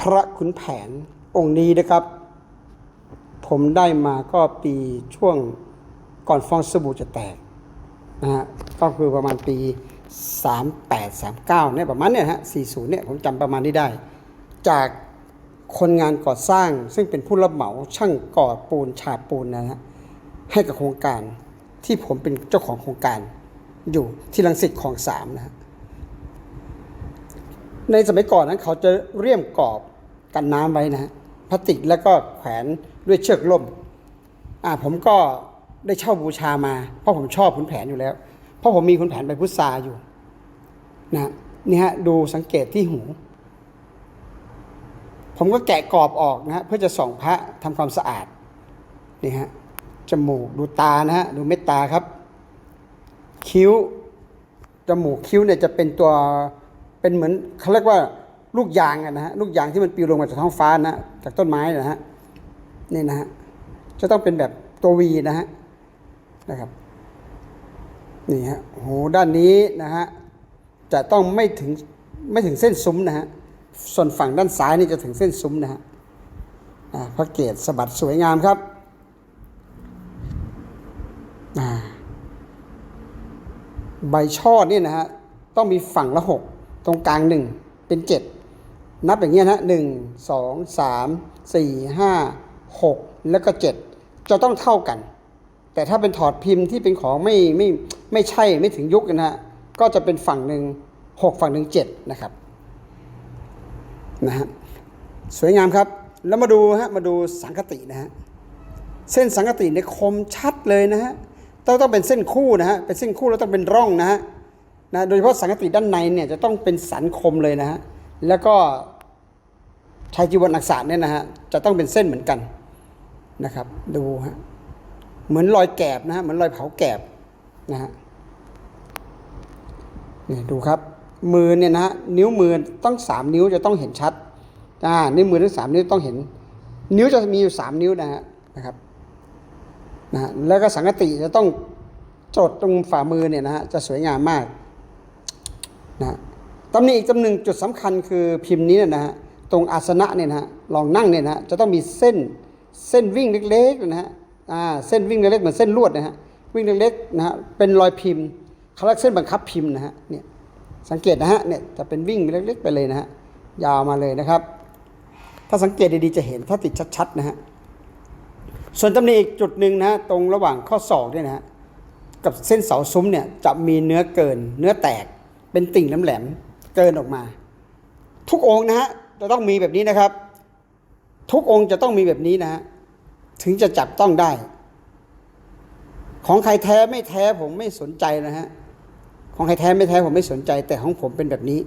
พระขุนแผนองค์นี้นะครับ ผมได้มาก็ปีช่วงก่อนฟองสบู่จะแตกนะฮะก็คือประมาณปี 38 39เนี่ยประมาณเนี่ยฮะ40เนี่ยผมจำประมาณนี้ได้ จากคนงานก่อสร้างซึ่งเป็นผู้รับเหมาช่างก่อปูนฉาบปูนนะฮะให้กับโครงการที่ผมเป็นเจ้าของโครงการอยู่ที่ลังสิตของสามนะฮะ ในสมัยก่อนนั้นเขาจะเรียมกรอบกันน้ำไว้นะฮะพลาสติกแล้วก็แขวนด้วยเชือกล่มอ่าผมก็ได้เช่าบูชามา เพราะผมชอบขุนแผนอยู่แล้ว เพราะผมมีขุนแผนใบพุทราอยู่นะนี่ฮะดูสังเกตที่หู ผมก็แกะกรอบออกนะฮะเพื่อจะส่องพระทำความสะอาดนี่ฮะจมูกดูตานะฮะดูเม็ดตาครับ คิ้วจมูกคิ้วเนี่ยจะเป็นตัว เป็นเหมือนเขาเรียกว่าลูกยางอะนะฮะลูกยางที่มันปลิวลงมาจากท้องฟ้านะจากต้นไม้นะฮะนี่นะฮะจะต้องเป็นแบบตัววีนะฮะนะครับนี่ฮะโหด้านนี้นะฮะจะต้องไม่ถึงไม่ถึงเส้นซุ้มนะฮะส่วนฝั่งด้านซ้ายนี่จะถึงเส้นซุ้มนะฮะพระเกศสะบัดสวยงามครับอ่าใบช่อเนี่ยนะฮะต้องมีฝั่งละหก ตรงกลางหนึ่งเป็นเจ็ดนับอย่างเงี้ยนะหนึ่งสองสามสี่ห้าหกแล้วก็เจ็ดจะต้องเท่ากัน แต่ถ้าเป็นถอดพิมพ์ที่เป็นของไม่ไม่ไม่ใช่ไม่ถึงยุคนะฮะก็จะเป็นฝั่งหนึ่งหกฝั่งหนึ่งเจ็ดนะครับนะฮะสวยงามครับแล้วมาดูฮะมาดูสังคตินะฮะเส้นสังกติเนี่ยคมชัดเลยนะฮะต้องต้องเป็นเส้นคู่นะฮะเป็นเส้นคู่แล้วต้องเป็นร่องนะฮะ นะโดยเฉพาะสังกติด้านในเนี่ยจะต้องเป็นสันคมเลยนะฮะแล้วก็ชายจีวรอักษรเนี่ยนะฮะจะต้องเป็นเส้นเหมือนกันนะครับดูฮะเหมือนรอยแกบนะฮะเหมือนรอยเผาแกบนะฮะนี่ดูครับมือเนี่ยนะฮะนิ้วมือต้องสามนิ้วจะต้องเห็นชัดอ่านิ้วมือทั้งสามนิ้วต้องเห็น นิ้วจะมีอยู่สามนิ้วนะฮะนะครับนะฮะแล้วก็สังกติจะต้องจดตรงฝ่ามือเนี่ยนะฮะจะสวยงามมาก นะตำหนิอีกตำหนึ่งจุดสำคัญคือพิมพ์นี้นะฮะตรงอาสนะเนี่ยนะฮะลองนั่งเนี่ยนะฮะจะต้องมีเส้นเส้นวิ่งเล็กๆนะฮะอ่าเส้นวิ่งเล็กๆเหมือนเส้นลวดนะฮะวิ่งเล็กๆนะฮะเป็นรอยพิมพ์เขาเรียกเส้นบังคับพิมพ์นะฮะเนี่ยสังเกตนะฮะเนี่ยจะเป็นวิ่งเล็กๆไปเลยนะฮะยาวมาเลยนะครับ ถ้าสังเกตดีๆจะเห็นถ้าติดชัดๆนะฮะส่วนตำหนิอีกจุดหนึ่งนะฮะตรงระหว่างข้อศอกเนี่ยนะฮะกับเส้นเสาซุ้มเนี่ยจะมีเนื้อเกินเนื้อแตก เป็นติ่งแหลมเกินออกมา ทุกองค์นะฮะจะต้องมีแบบนี้นะครับ ทุกองค์จะต้องมีแบบนี้นะฮะถึงจะจับต้องได้ ของใครแท้ไม่แท้ผมไม่สนใจนะฮะของใครแท้ไม่แท้ผมไม่สนใจ แต่ของผมเป็นแบบนี้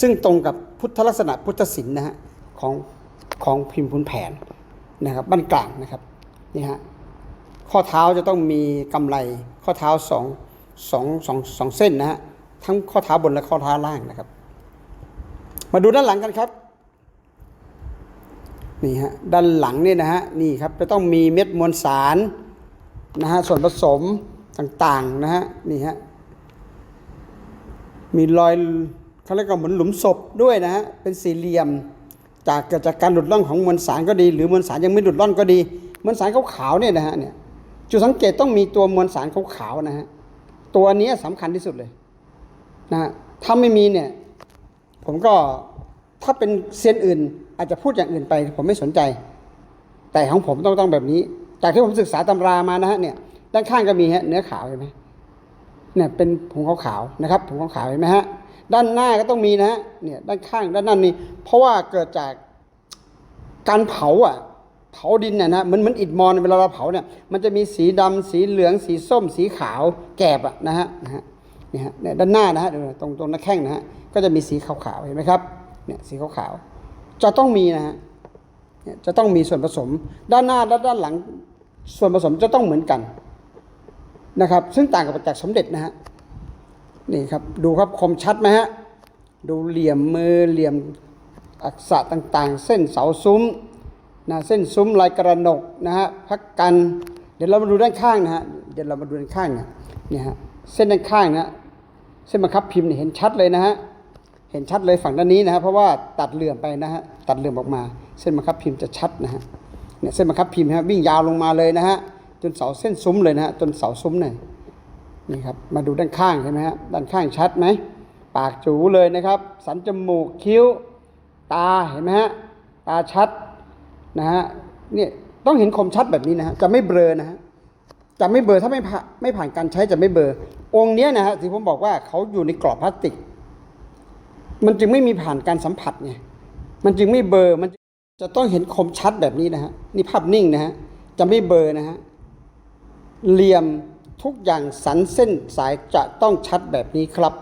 ซึ่งตรงกับพุทธลักษณะพุทธศิลป์นะฮะของของพิมพ์พุนแผนนะครับบ้านกลางนะครับนี่ฮะข้อเท้าจะต้องมีกำไร ข้อเท้าสองสองสองสองเส้นนะฮะ ทั้งข้อเท้าบนและข้อเท้าล่างนะครับ มาดูด้านหลังกันครับนี่ฮะด้านหลังนี่นะฮะนี่ครับจะต้องมีเม็ดมวลสารนะฮะส่วนผสมต่างๆนะฮะนี่ฮะมีรอยเขาเรียกว่าเหมือนหลุมศพด้วยนะฮะเป็นสี่เหลี่ยม จากเกิดจากการหลุดล่อนของมวลสารก็ดี หรือมวลสารยังไม่หลุดล่อนก็ดีมวลสารขาวๆเนี่ยนะฮะเนี่ยจุดสังเกตต้องมีตัวมวลสารขาวๆนะฮะตัวนี้ยสำคัญที่สุดเลย นะถ้าไม่มีเนี่ย ผมก็ถ้าเป็นเซียนอื่น อาจจะพูดอย่างอื่นไป ผมไม่สนใจ แต่ของผมต้องต้องแบบนี้ จากที่ผมศึกษาตำรามานะฮะเนี่ย ด้านข้างก็มีฮะเนื้อขาวเห็นไหมเนี่ยเป็นผงขาวๆนะครับผงขาวๆเห็นไหมฮะด้านหน้าก็ต้องมีนะฮะเนี่ยด้านข้างด้านนั้นนี่เพราะว่าเกิดจากการเผาอะเผาดินน่ะนะเหมันเหมันอิฐมอนเวลาเราเผาเนี่ยมันจะมีสีดำสีเหลืองสีส้ม สีขาวแกบอะนะฮะนะฮะ นี่ฮะเนี่ยด้านหน้านะฮะดูตรงตรงหน้าแข้งนะฮะก็จะมีสีขาวๆเห็นไหมครับเนี่ยสีขาวๆจะต้องมีนะฮะเนี่ยจะต้องมีส่วนผสม ด้านหน้าและด้านหลังส่วนผสมจะต้องเหมือนกันนะครับ ซึ่งต่างกับจากสมเด็จนะฮะนี่ครับดูครับคมชัดไหมฮะดูเหลี่ยมมือเหลี่ยมอักษะต่างๆ เส้นเสาซุ้มนะเส้นซุ้มลายกระหนกนะฮะพักกัน เดี๋ยวเรามาดูด้านข้างนะฮะเดี๋ยวเรามาดูด้านข้างเนี่ยเนี่ยฮะ เส้นด้านข้างนะเส้นบังคับพิมพ์เห็นชัดเลยนะฮะเห็นชัดเลยฝั่งด้านนี้นะฮะเพราะว่าตัดเหลื่อมไปนะฮะตัดเหลื่อมออกมา เส้นบังคับพิมพ์จะชัดนะฮะเนี่ยเส้นบังคับพิมพ์ฮะวิ่งยาวลงมาเลยนะฮะจนเสาเส้นซุ้มเลยนะฮะจนเสาซุ้มเนี่ยนี่ครับมาดูด้านข้างเห็นไหมฮะด้านข้างชัดไหมปากจูเลยนะครับ สันจมูกคิ้ว ตาเห็นไหมฮะตาชัดนะฮะเนี่ยต้องเห็นคมชัดแบบนี้นะฮะจะไม่เบลอนะฮะ จะไม่เบอร์ถ้าไม่ผ่าไม่ผ่านการใช้จะไม่เบอร์ องค์เนี้ยนะฮะที่ผมบอกว่าเขาอยู่ในกรอบพลาสติก มันจึงไม่มีผ่านการสัมผัสไงมันจึงไม่เบอร์มันจะต้องเห็นคมชัดแบบนี้นะฮะนี่ภาพนิ่งนะฮะจะไม่เบอร์นะฮะเหลี่ยมทุกอย่างสันเส้นสายจะต้องชัดแบบนี้ครับ